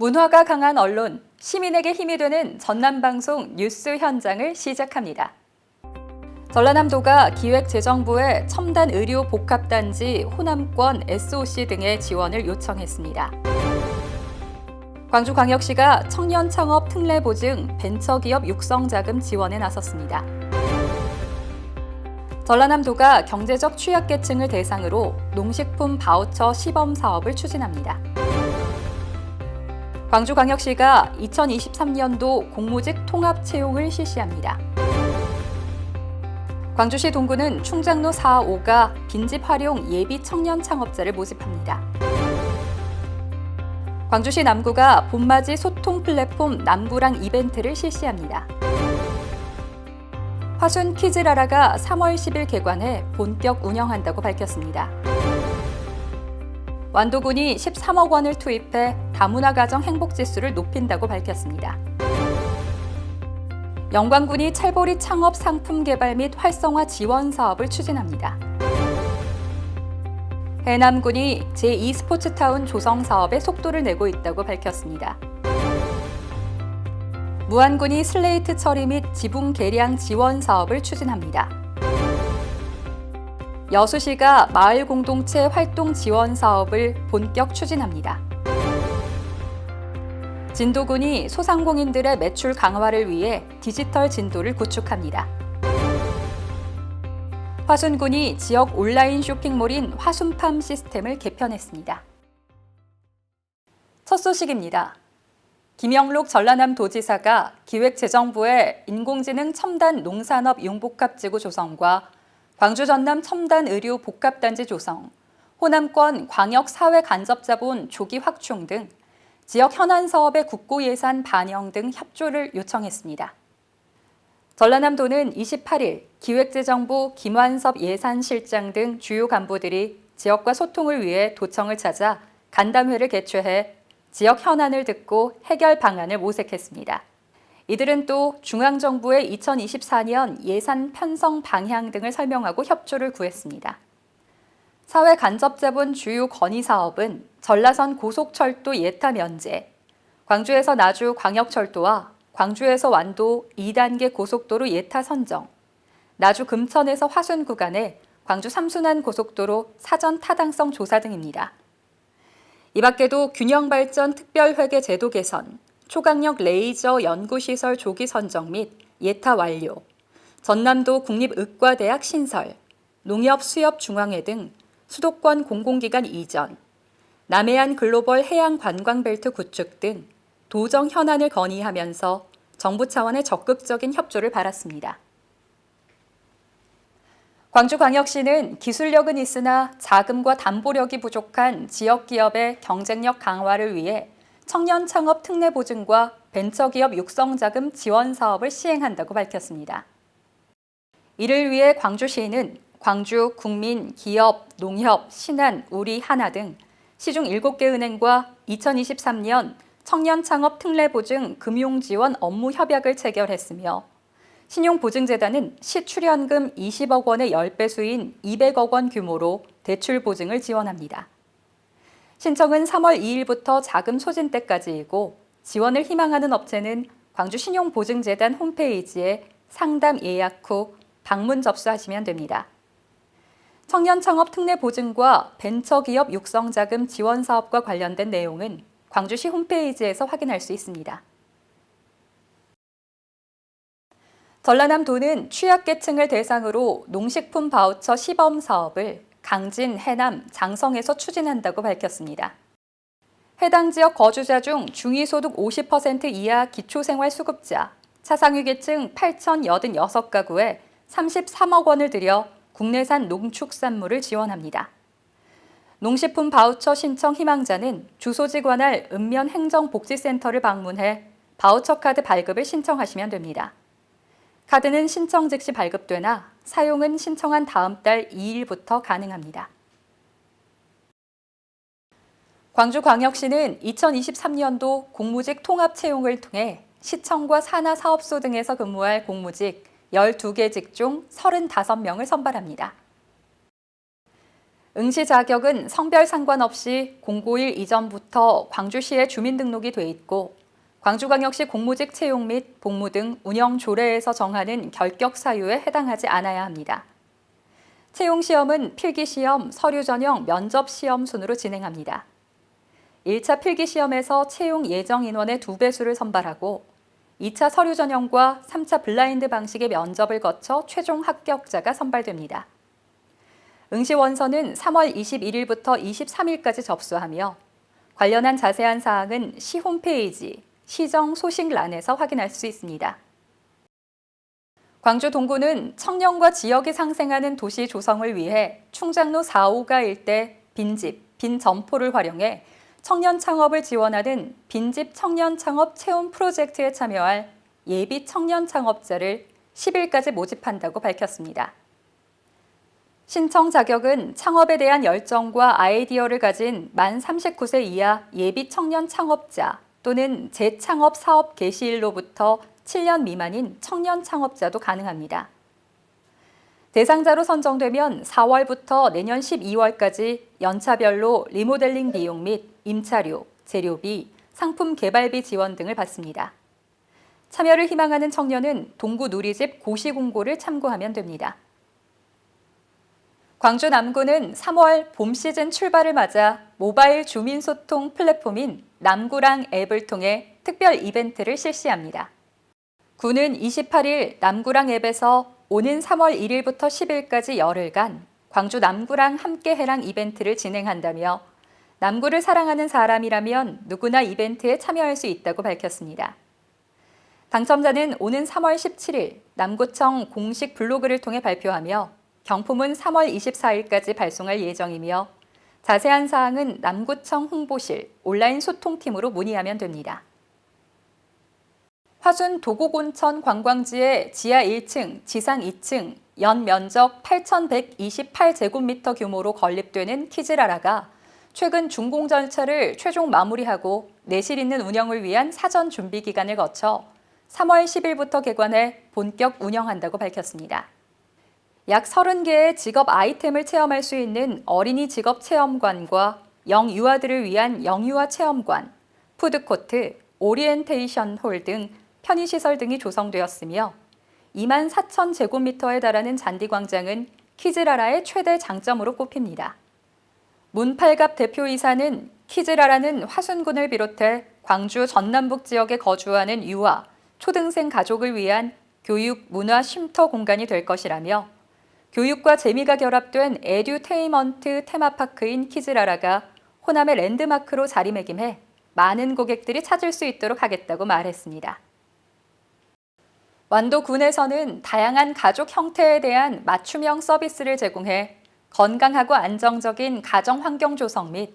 문화가 강한 언론, 시민에게 힘이 되는 전남방송 뉴스 현장을 시작합니다. 전라남도가 기획재정부에 첨단 의료 복합단지 호남권 SOC 등의 지원을 요청했습니다. 광주광역시가 청년 창업 특례 보증 벤처기업 육성 자금 지원에 나섰습니다. 전라남도가 경제적 취약계층을 대상으로 농식품 바우처 시범 사업을 추진합니다. 광주광역시가 2023년도 공무직 통합 채용을 실시합니다. 광주시 동구는 충장로 4, 5가 빈집 활용 예비 청년 창업자를 모집합니다. 광주시 남구가 봄맞이 소통 플랫폼 남구랑 이벤트를 실시합니다. 화순 퀴즈라라가 3월 10일 개관해 본격 운영한다고 밝혔습니다. 완도군이 13억 원을 투입해 다문화 가정 행복 지수를 높인다고 밝혔습니다. 영광군이 찰보리 창업 상품 개발 및 활성화 지원 사업을 추진합니다. 해남군이 제2 스포츠타운 조성 사업에 속도를 내고 있다고 밝혔습니다. 무안군이 슬레이트 처리 및 지붕 개량 지원 사업을 추진합니다. 여수시가 마을 공동체 활동 지원 사업을 본격 추진합니다. 진도군이 소상공인들의 매출 강화를 위해 디지털 진도를 구축합니다. 화순군이 지역 온라인 쇼핑몰인 화순팜 시스템을 개편했습니다. 첫 소식입니다. 김영록 전라남 도지사가 기획재정부에 인공지능 첨단 농산업 융복합지구 조성과 광주 전남 첨단 의료 복합단지 조성, 호남권 광역 사회 간접자본 조기 확충 등 지역 현안 사업의 국고 예산 반영 등 협조를 요청했습니다. 전라남도는 28일 기획재정부 김완섭 예산실장 등 주요 간부들이 지역과 소통을 위해 도청을 찾아 간담회를 개최해 지역 현안을 듣고 해결 방안을 모색했습니다. 이들은 또 중앙정부의 2024년 예산 편성 방향 등을 설명하고 협조를 구했습니다. 사회 간접 자본 주요 건의 사업은 전라선 고속철도 예타 면제, 광주에서 나주 광역철도와 광주에서 완도 2단계 고속도로 예타 선정, 나주 금천에서 화순 구간의 광주 삼순환 고속도로 사전 타당성 조사 등입니다. 이 밖에도 균형발전 특별회계 제도 개선, 초강력 레이저 연구시설 조기 선정 및 예타 완료, 전남도 국립의과대학 신설, 농협 수협 중앙회 등 수도권 공공기관 이전, 남해안 글로벌 해양 관광벨트 구축 등 도정 현안을 건의하면서 정부 차원의 적극적인 협조를 바랐습니다. 광주광역시는 기술력은 있으나 자금과 담보력이 부족한 지역 기업의 경쟁력 강화를 위해 청년 창업 특례 보증과 벤처기업 육성 자금 지원 사업을 시행한다고 밝혔습니다. 이를 위해 광주시는 광주 국민, 기업, 농협, 신한, 우리, 하나 등 시중 7개 은행과 2023년 청년 창업 특례 보증 금융 지원 업무 협약을 체결했으며 신용보증재단은 시출연금 20억 원의 10배 수인 200억 원 규모로 대출 보증을 지원합니다. 신청은 3월 2일부터 자금 소진 때까지이고 지원을 희망하는 업체는 광주 신용보증재단 홈페이지에 상담 예약 후 방문 접수하시면 됩니다. 청년 창업 특례 보증과 벤처기업 육성 자금 지원 사업과 관련된 내용은 광주시 홈페이지에서 확인할 수 있습니다. 전라남도는 취약계층을 대상으로 농식품 바우처 시범 사업을 강진, 해남, 장성에서 추진한다고 밝혔습니다. 해당 지역 거주자 중 중위소득 50% 이하 기초생활수급자, 차상위계층 8,086가구에 33억 원을 들여 국내산 농축산물을 지원합니다. 농식품 바우처 신청 희망자는 주소지 관할 읍면 행정복지센터를 방문해 바우처 카드 발급을 신청하시면 됩니다. 카드는 신청 즉시 발급되나 사용은 신청한 다음 달 2일부터 가능합니다. 광주광역시는 2023년도 공무직 통합 채용을 통해 시청과 산하 사업소 등에서 근무할 공무직 12개 직종 35명을 선발합니다. 응시 자격은 성별 상관없이 091 이전부터 광주시에 주민등록이 돼 있고 광주광역시 공무직 채용 및 복무 등 운영 조례에서 정하는 결격 사유에 해당하지 않아야 합니다. 채용 시험은 필기 시험, 서류 전형, 면접 시험 순으로 진행합니다. 1차 필기 시험에서 채용 예정 인원의 두 배수를 선발하고 2차 서류 전형과 3차 블라인드 방식의 면접을 거쳐 최종 합격자가 선발됩니다. 응시 원서는 3월 21일부터 23일까지 접수하며 관련한 자세한 사항은 시 홈페이지 시정 소식란에서 확인할 수 있습니다. 광주 동구는 청년과 지역이 상생하는 도시 조성을 위해 충장로 4호가 일대 빈집, 빈 점포를 활용해 청년 창업을 지원하는 빈집 청년 창업 체험 프로젝트에 참여할 예비 청년 창업자를 10일까지 모집한다고 밝혔습니다. 신청 자격은 창업에 대한 열정과 아이디어를 가진 만 39세 이하 예비 청년 창업자 또는 재창업 사업 개시일로부터 7년 미만인 청년 창업자도 가능합니다. 대상자로 선정되면 4월부터 내년 12월까지 연차별로 리모델링 비용 및 임차료, 재료비, 상품 개발비 지원 등을 받습니다. 참여를 희망하는 청년은 동구 누리집 고시공고를 참고하면 됩니다. 광주 남구는 3월 봄 시즌 출발을 맞아 모바일 주민 소통 플랫폼인 남구랑 앱을 통해 특별 이벤트를 실시합니다. 구는 28일 남구랑 앱에서 오는 3월 1일부터 10일까지 열흘간 광주 남구랑 함께해랑 이벤트를 진행한다며 남구를 사랑하는 사람이라면 누구나 이벤트에 참여할 수 있다고 밝혔습니다. 당첨자는 오는 3월 17일 남구청 공식 블로그를 통해 발표하며 경품은 3월 24일까지 발송할 예정이며 자세한 사항은 남구청 홍보실 온라인 소통팀으로 문의하면 됩니다. 화순 도곡온천 관광지의 지하 1층, 지상 2층, 연 면적 8,128제곱미터 규모로 건립되는 키즈라라가 최근 준공 절차를 최종 마무리하고 내실 있는 운영을 위한 사전 준비 기간을 거쳐 3월 10일부터 개관해 본격 운영한다고 밝혔습니다. 약 30개의 직업 아이템을 체험할 수 있는 어린이 직업 체험관과 영유아들을 위한 영유아 체험관, 푸드코트, 오리엔테이션 홀 등 편의시설 등이 조성되었으며 2만 4천 제곱미터에 달하는 잔디광장은 키즈라라의 최대 장점으로 꼽힙니다. 문팔갑 대표이사는 키즈라라는 화순군을 비롯해 광주 전남북 지역에 거주하는 유아, 초등생 가족을 위한 교육, 문화 쉼터 공간이 될 것이라며 교육과 재미가 결합된 에듀테이먼트 테마파크인 키즈라라가 호남의 랜드마크로 자리매김해 많은 고객들이 찾을 수 있도록 하겠다고 말했습니다. 완도군에서는 다양한 가족 형태에 대한 맞춤형 서비스를 제공해 건강하고 안정적인 가정 환경 조성 및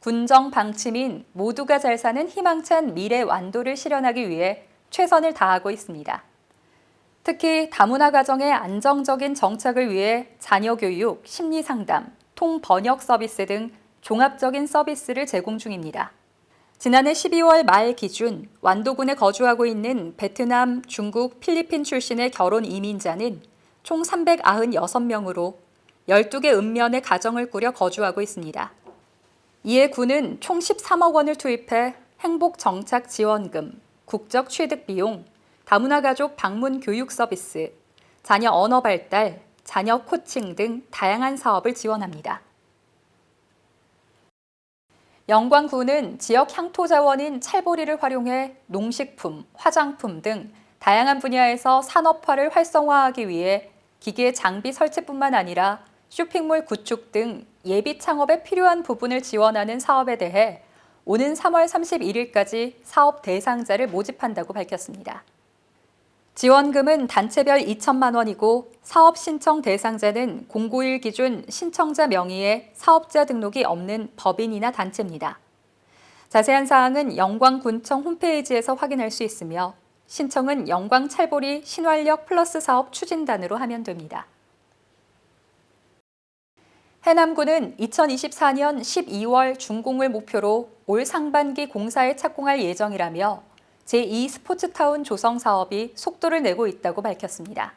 군정 방침인 모두가 잘 사는 희망찬 미래 완도를 실현하기 위해 최선을 다하고 있습니다. 특히 다문화 가정의 안정적인 정착을 위해 자녀 교육, 심리 상담, 통 번역 서비스 등 종합적인 서비스를 제공 중입니다. 지난해 12월 말 기준 완도군에 거주하고 있는 베트남, 중국, 필리핀 출신의 결혼 이민자는 총 396명으로 12개 읍면의 가정을 꾸려 거주하고 있습니다. 이에 군은 총 13억 원을 투입해 행복 정착 지원금, 국적 취득 비용, 다문화 가족 방문 교육 서비스, 자녀 언어 발달, 자녀 코칭 등 다양한 사업을 지원합니다. 영광구는 지역 향토 자원인 찰보리를 활용해 농식품, 화장품 등 다양한 분야에서 산업화를 활성화하기 위해 기계 장비 설치뿐만 아니라 쇼핑몰 구축 등 예비 창업에 필요한 부분을 지원하는 사업에 대해 오는 3월 31일까지 사업 대상자를 모집한다고 밝혔습니다. 지원금은 단체별 2천만 원이고 사업 신청 대상자는 091 기준 신청자 명의의 사업자 등록이 없는 법인이나 단체입니다. 자세한 사항은 영광군청 홈페이지에서 확인할 수 있으며 신청은 영광 찰보리 신활력 플러스 사업 추진단으로 하면 됩니다. 해남군은 2024년 12월 준공을 목표로 올 상반기 공사에 착공할 예정이라며 제2 스포츠타운 조성 사업이 속도를 내고 있다고 밝혔습니다.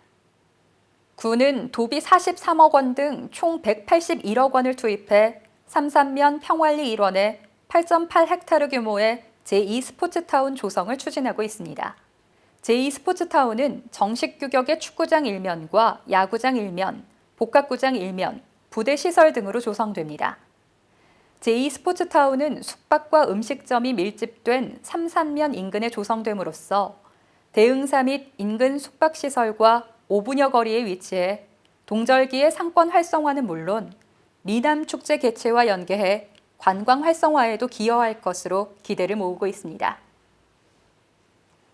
군은 도비 43억 원 등 총 181억 원을 투입해 삼산면 평활리 일원에 8.8헥타르 규모의 제2 스포츠타운 조성을 추진하고 있습니다. 제2 스포츠타운은 정식 규격의 축구장 1면과 야구장 1면, 복합구장 1면, 부대 시설 등으로 조성됩니다. 제2 스포츠타운은 숙박과 음식점이 밀집된 삼산면 인근에 조성됨으로써 대응사 및 인근 숙박시설과 5분여 거리에 위치해 동절기의 상권 활성화는 물론 미남 축제 개최와 연계해 관광 활성화에도 기여할 것으로 기대를 모으고 있습니다.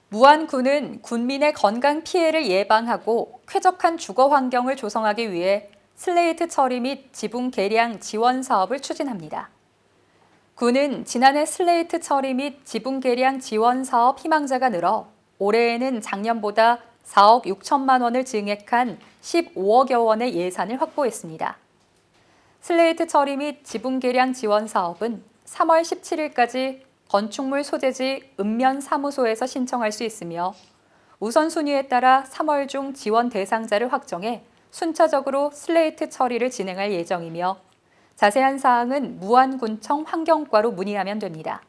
무안군은 군민의 건강 피해를 예방하고 쾌적한 주거 환경을 조성하기 위해 슬레이트 처리 및 지붕 개량 지원 사업을 추진합니다. 군은 지난해 슬레이트 처리 및 지붕 개량 지원 사업 희망자가 늘어 올해에는 작년보다 4억 6천만 원을 증액한 15억여 원의 예산을 확보했습니다. 슬레이트 처리 및 지붕 개량 지원 사업은 3월 17일까지 건축물 소재지 읍면 사무소에서 신청할 수 있으며 우선순위에 따라 3월 중 지원 대상자를 확정해 순차적으로 슬레이트 처리를 진행할 예정이며 자세한 사항은 무안군청 환경과로 문의하면 됩니다.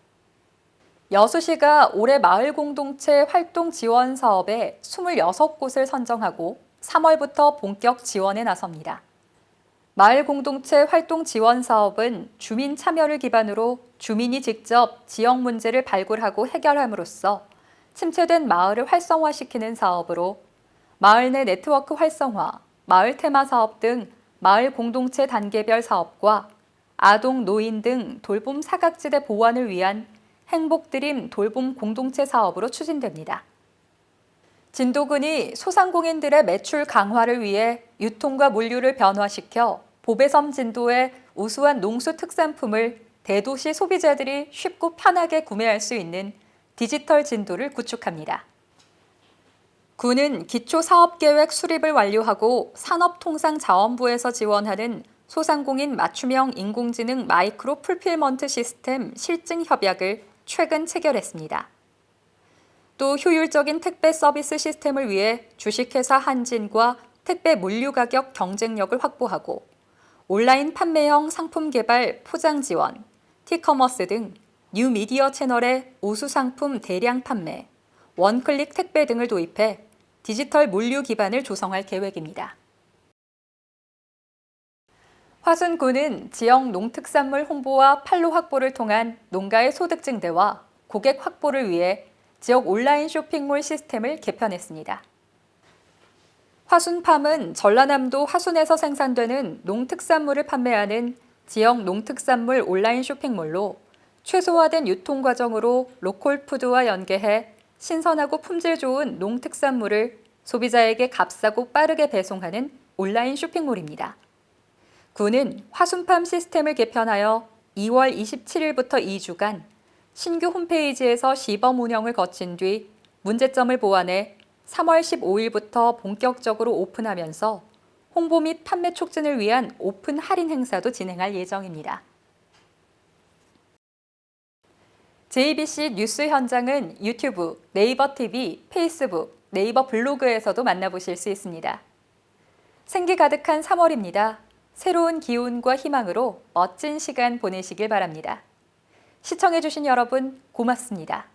여수시가 올해 마을 공동체 활동 지원 사업에 26곳을 선정하고 3월부터 본격 지원에 나섭니다. 마을 공동체 활동 지원 사업은 주민 참여를 기반으로 주민이 직접 지역 문제를 발굴하고 해결함으로써 침체된 마을을 활성화시키는 사업으로 마을 내 네트워크 활성화, 마을 테마 사업 등 마을 공동체 단계별 사업과 아동, 노인 등 돌봄 사각지대 보완을 위한 행복드림 돌봄 공동체 사업으로 추진됩니다. 진도군이 소상공인들의 매출 강화를 위해 유통과 물류를 변화시켜 보배섬 진도의 우수한 농수 특산품을 대도시 소비자들이 쉽고 편하게 구매할 수 있는 디지털 진도를 구축합니다. 군은 기초사업계획 수립을 완료하고 산업통상자원부에서 지원하는 소상공인 맞춤형 인공지능 마이크로 풀필먼트 시스템 실증 협약을 최근 체결했습니다. 또 효율적인 택배 서비스 시스템을 위해 주식회사 한진과 택배 물류 가격 경쟁력을 확보하고 온라인 판매형 상품 개발 포장 지원, 티커머스 등 뉴미디어 채널의 우수 상품 대량 판매, 원클릭 택배 등을 도입해 디지털 물류 기반을 조성할 계획입니다. 화순군은 지역 농특산물 홍보와 판로 확보를 통한 농가의 소득 증대와 고객 확보를 위해 지역 온라인 쇼핑몰 시스템을 개편했습니다. 화순팜은 전라남도 화순에서 생산되는 농특산물을 판매하는 지역 농특산물 온라인 쇼핑몰로 최소화된 유통 과정으로 로컬 푸드와 연계해 신선하고 품질 좋은 농특산물을 소비자에게 값싸고 빠르게 배송하는 온라인 쇼핑몰입니다. 군은 화순팜 시스템을 개편하여 2월 27일부터 2주간 신규 홈페이지에서 시범 운영을 거친 뒤 문제점을 보완해 3월 15일부터 본격적으로 오픈하면서 홍보 및 판매 촉진을 위한 오픈 할인 행사도 진행할 예정입니다. JBC 뉴스 현장은 유튜브, 네이버 TV, 페이스북, 네이버 블로그에서도 만나보실 수 있습니다. 생기 가득한 3월입니다. 새로운 기운과 희망으로 멋진 시간 보내시길 바랍니다. 시청해주신 여러분 고맙습니다.